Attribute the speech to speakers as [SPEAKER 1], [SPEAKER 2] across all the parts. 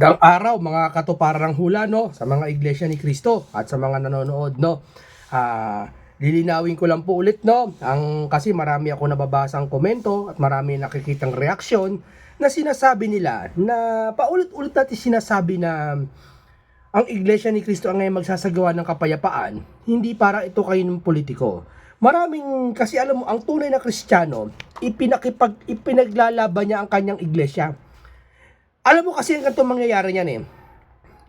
[SPEAKER 1] Magandang araw mga katuparan ng hula no sa mga iglesia ni Kristo at sa mga nanonood no. Ah, lilinawin ko lang po ulit no. Ang kasi marami ako nababasang komento at marami nakikitang reaksyon na sinasabi nila na paulit-ulit natin sinasabi na ang iglesia ni Kristo ang ngayon magsasagawa ng kapayapaan, hindi para ito kayo ng politiko. Maraming, kasi alam mo, ang tunay na Kristiyano, ipinakipag, ipinaglalaban niya ang kanyang iglesia. Alam mo kasi ang ganito mangyayari niyan eh.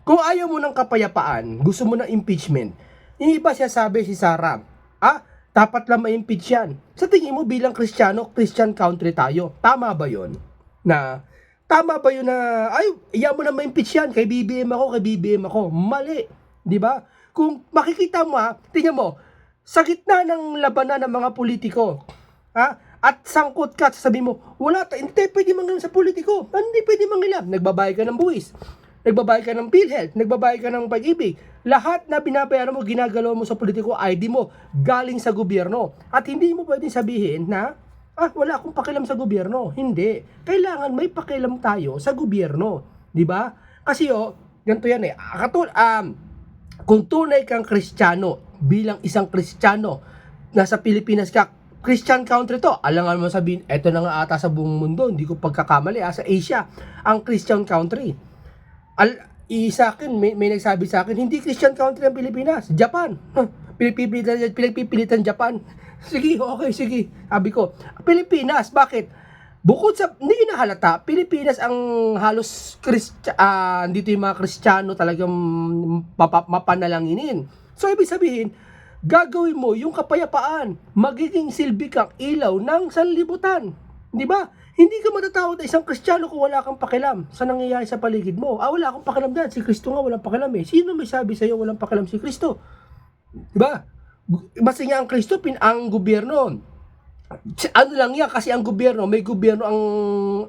[SPEAKER 1] Kung ayaw mo ng kapayapaan, gusto mo ng impeachment, yung iba siya sabi si Sarah, ah, dapat lang ma-impeach yan. Sa tingin mo bilang Kristiyano, Christian country tayo. Tama ba yon Na, tama ba yun na, ay, iyan mo na ma-impeach yan, kay BBM ako, kay BBM ako. Mali. Di ba? Kung makikita mo ha, tingnan mo, sa gitna ng labanan ng mga politiko, ha? At sangkot ka, sasabihin mo, wala, ta- hindi tayo pwede mangilam sa politiko. Hindi pwede mangilam. Nagbabayad ka ng buwis. Nagbabayad ka ng PhilHealth. Nagbabayad ka ng pag-ibig. Lahat na binabayaran mo, ginagalaw mo sa politiko, ID mo, galing sa gobyerno. At hindi mo pwedeng sabihin na, ah, wala akong pakialam sa gobyerno. Hindi. Kailangan may pakialam tayo sa gobyerno. Di ba? Kasi oh, ganito yan eh. Katul um, kung tunay kang kristyano, bilang isang kristyano, nasa Pilipinas ka, Christian country to. Alangan mo sabihin, eto na nga ata sa buong mundo, hindi ko pagkakamali, ah, sa Asia, ang Christian country. Al i sa akin, may, may nagsabi sa akin, hindi Christian country ang Pilipinas, Japan. Huh, Pinagpipilitan, Japan. Sige, okay, sige. Sabi ko, Pilipinas, bakit? Bukod sa, hindi nahalata, Pilipinas ang halos Christ, ah, dito yung mga Kristiyano talagang mapa, mapanalanginin. So, ibig sabihin, gagawin mo yung kapayapaan, magiging silbi kang ilaw ng sanlibutan. Di ba? Hindi ka matatawag na isang Kristiyano kung wala kang pakialam sa nangyayari sa paligid mo. Ah, wala akong pakialam dyan. Si Kristo nga walang pakialam eh. Sino may sabi sa'yo walang pakialam si Kristo? Di ba? Basta nga ang Kristo, pin ang gobyerno. Ano lang yan, kasi ang gobyerno, may gobyerno ang,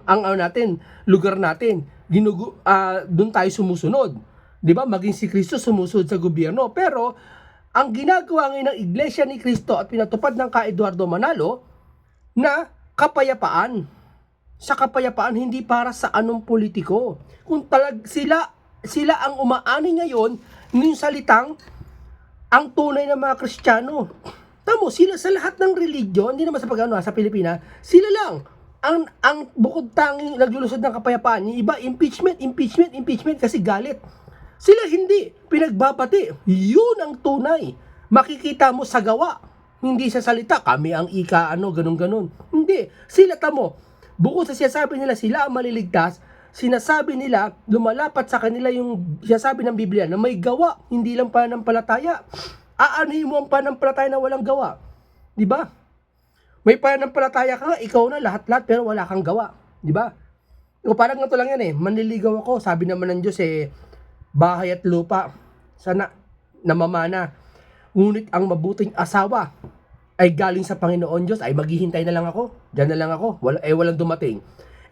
[SPEAKER 1] ang ano natin, lugar natin. Ginugu, ah, doon tayo sumusunod. Di ba? Maging si Kristo sumusunod sa gobyerno. Pero, ang ginagawa ngayon ng Iglesia ni Kristo at pinatupad ng ka Eduardo Manalo na kapayapaan. Sa kapayapaan hindi para sa anong politiko. Kung talag sila sila ang umaani ngayon ng salitang ang tunay na mga Kristiyano. Tamo, sila sa lahat ng religion, hindi naman sa pagano sa Pilipinas, sila lang ang ang bukod tanging naglulusod ng kapayapaan. Yung iba impeachment, impeachment, impeachment kasi galit. Sila hindi pinagbabati. Yun ang tunay. Makikita mo sa gawa. Hindi sa salita, kami ang ika, ano, ganun-ganun. Hindi. Sila tamo. Bukod sa sinasabi nila sila ang maliligtas, sinasabi nila, lumalapat sa kanila yung sinasabi ng Biblia na may gawa, hindi lang pananampalataya. Aanuhin mo ang pananampalataya na walang gawa. Di ba? May pananampalataya ka nga, ikaw na lahat-lahat, pero wala kang gawa. Di ba? O parang ganito lang yan eh, manliligaw ako, sabi naman ng Diyos eh, bahay at lupa, sana namamana. Ngunit ang mabuting asawa ay galing sa Panginoon Diyos, ay maghihintay na lang ako, Diyan na lang ako, wala, eh walang dumating.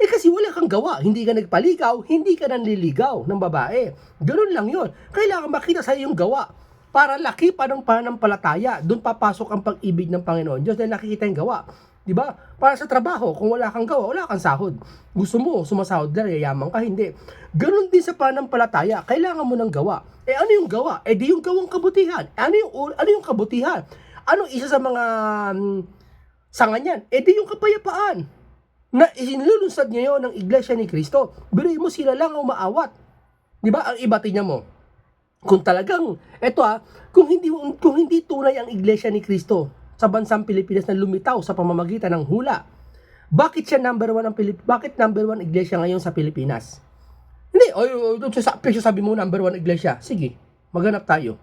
[SPEAKER 1] Eh kasi wala kang gawa, hindi ka nagpaligaw, hindi ka nanliligaw ng babae. Ganun lang yon. Kailangan makita sa yung gawa para laki pa ng pananampalataya. Doon papasok ang pag-ibig ng Panginoon Diyos dahil nakikita yung gawa. Di ba? Para sa trabaho, kung wala kang gawa, wala kang sahod. Gusto mo, sumasahod na, yayaman ka, hindi. Ganon din sa pananampalataya, kailangan mo ng gawa. Eh ano yung gawa? Eh di yung gawang kabutihan. Eh, ano yung, ano yung kabutihan? Ano isa sa mga mm, sanga niyan? Eh di yung kapayapaan na isinulunsad ngayon ng Iglesia ni Kristo. Biruin mo sila lang ang umaawat. Di ba? Ang iba tingnan mo. Kung talagang, eto ah, kung hindi, kung hindi tunay ang Iglesia ni Kristo sa bansang Pilipinas na lumitaw sa pamamagitan ng hula, bakit siya number one ang Pilip bakit number one iglesia ngayon sa Pilipinas? Hindi, o, o, o sa, sa- sabi mo number one iglesia. Sige, maghanap tayo.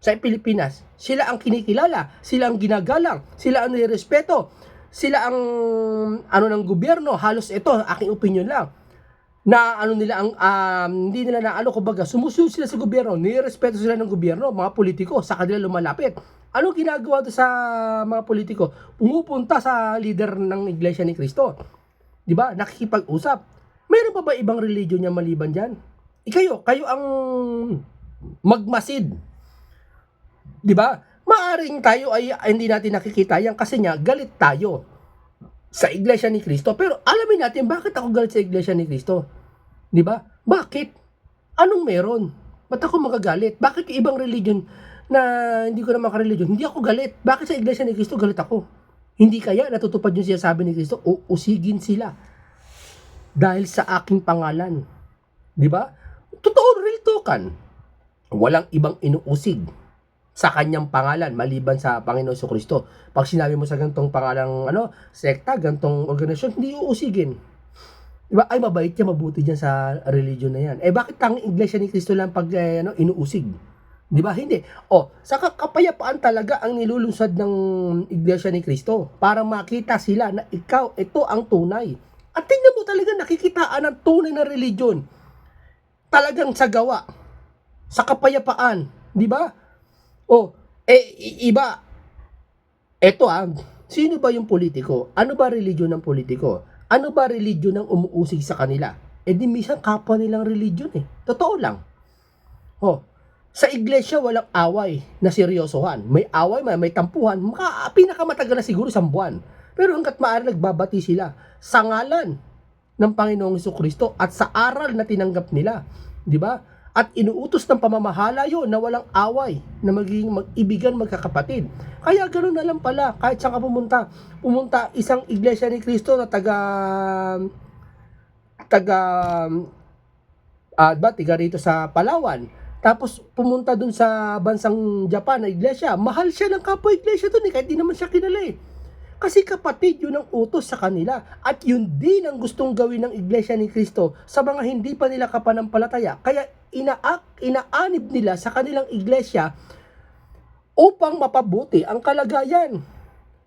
[SPEAKER 1] Sa Pilipinas, sila ang kinikilala, sila ang ginagalang, sila ang nirespeto, sila ang ano ng gobyerno, halos ito, aking opinion lang, na ano nila ang um, hindi nila na ano kumbaga sumusunod sila sa gobyerno nirespeto sila ng gobyerno mga politiko sa kanila lumalapit ano ginagawa do sa mga politiko? Pumupunta sa leader ng iglesia ni Kristo di ba? Nakikipag-usap. Mayroon pa ba ibang religion niya maliban diyan ikayo kayo ang magmasid. Di ba? Maaring tayo ay ay hindi natin nakikita yan kasi nga galit tayo sa iglesia ni Kristo pero alamin natin bakit ako galit sa iglesia ni Kristo 'Di ba? Bakit? Anong meron? Ba't ako magagalit? Bakit yung ibang religion na hindi ko naman ka-religion, hindi ako galit. Bakit sa Iglesia ni Cristo galit ako? Hindi kaya natutupad yung sinasabi ni Cristo, uusigin sila. Dahil sa aking pangalan. Di ba? Totoo, real talkan. Walang ibang inuusig sa kanyang pangalan maliban sa Panginoon Hesus Kristo. Pag sinabi mo sa gantong pangalang ano, sekta, gantong organisasyon, hindi uusigin. Diba? Ay, mabait niya, mabuti diyan sa religion na yan. Eh, bakit ang iglesia ni Kristo lang pag eh, ano, inuusig? Di ba? Hindi. O, sa kapayapaan talaga ang nilulunsad ng iglesia ni Kristo para makita sila na ikaw, ito ang tunay. At tingnan mo talaga nakikitaan ng tunay na religion. Talagang sa gawa. Sa kapayapaan. Di ba? O, eh, i- iba. Eto ah, sino ba yung politiko? Ano ba religion ng politiko? Ano ba religion ng umuusig sa kanila? Eh di minsan kapwa nilang religion eh. Totoo lang. Oh, sa iglesia walang away na seryosohan. May away, may, may tampuhan. Maka, pinakamatagal na siguro isang buwan. Pero hanggat maaari nagbabati sila sa ngalan ng Panginoong Hesus Kristo at sa aral na tinanggap nila. Di ba? At inuutos ng pamamahala yon na walang away, na magiging mag-ibigan magkakapatid. Kaya ganoon na lang pala, kahit saan ka pumunta, pumunta isang iglesia ni Kristo na taga taga ah ba, tiga rito sa Palawan. Tapos pumunta dun sa bansang Japan na iglesia, mahal siya ng kapwa iglesia dun eh, kahit di naman siya kilala eh. Kasi kapatid yun ang utos sa kanila at yun din ang gustong gawin ng iglesia ni Kristo sa mga hindi pa nila kapanampalataya. Kaya inaak, inaanib nila sa kanilang iglesia upang mapabuti ang kalagayan.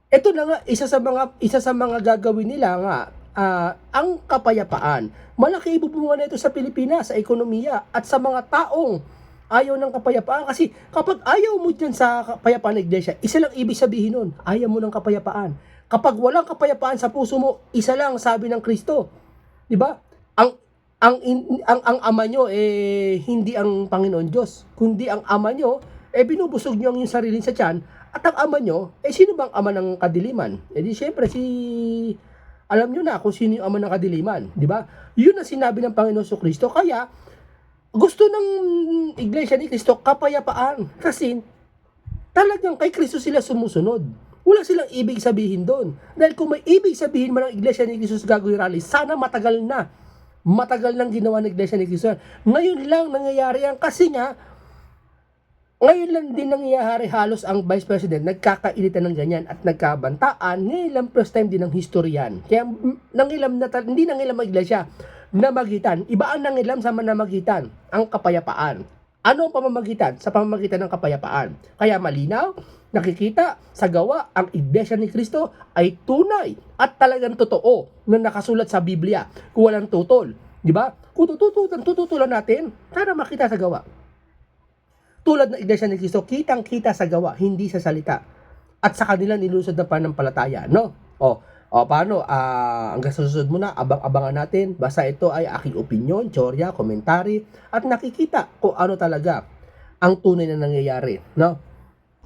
[SPEAKER 1] Ito na nga isa sa mga isa sa mga gagawin nila nga ah, ang kapayapaan. Malaki ibubunga na ito sa Pilipinas, sa ekonomiya at sa mga taong ayaw ng kapayapaan kasi kapag ayaw mo dyan sa kapayapaan ng iglesia, isa lang ibig sabihin nun, ayaw mo ng kapayapaan. Kapag walang kapayapaan sa puso mo, isa lang sabi ng Kristo. 'Di ba? Ang ang, in- ang ang ama nyo eh hindi ang Panginoon Diyos, kundi ang ama nyo eh binubusog nyo ang yung sarili sa tiyan at ang ama nyo, eh sino bang ama ng kadiliman? Eh di syempre si alam nyo na kung sino yung ama ng kadiliman, di ba? Yun ang sinabi ng Panginoon sa Kristo. Kaya, gusto ng Iglesia ni Kristo kapayapaan. Kasi, talagang kay Kristo sila sumusunod. Wala silang ibig sabihin doon. Dahil kung may ibig sabihin man ng Iglesia ni Kristo sa gagawin rally, sana matagal na. Matagal nang ginawa ng Iglesia ni Kristo. Ngayon lang nangyayari yan kasi nga, ngayon lang din nangyayari halos ang Vice President nagkakainitan ng ganyan at nagkabantaan. Ngayon lang first time din ng history yan. Kaya nangilam na, hindi nangilam ang iglesia na magitan. Iba ang nangilam sa manamagitan, ang kapayapaan. Ano ang pamamagitan? Sa pamamagitan ng kapayapaan. Kaya malinaw, nakikita sa gawa, ang iglesia ni Kristo ay tunay at talagang totoo na nakasulat sa Biblia. Kung walang tutol. Di ba? Kung tututulan, tututulan natin, sana makita sa gawa tulad ng Iglesia ni Cristo, kitang-kita sa gawa, hindi sa salita. At sa kanila nilusod na panampalataya, no? O, o paano? Ah, hanggang sa muna, abang-abangan natin. Basta ito ay aking opinion, teorya, komentary, at nakikita kung ano talaga ang tunay na nangyayari, no?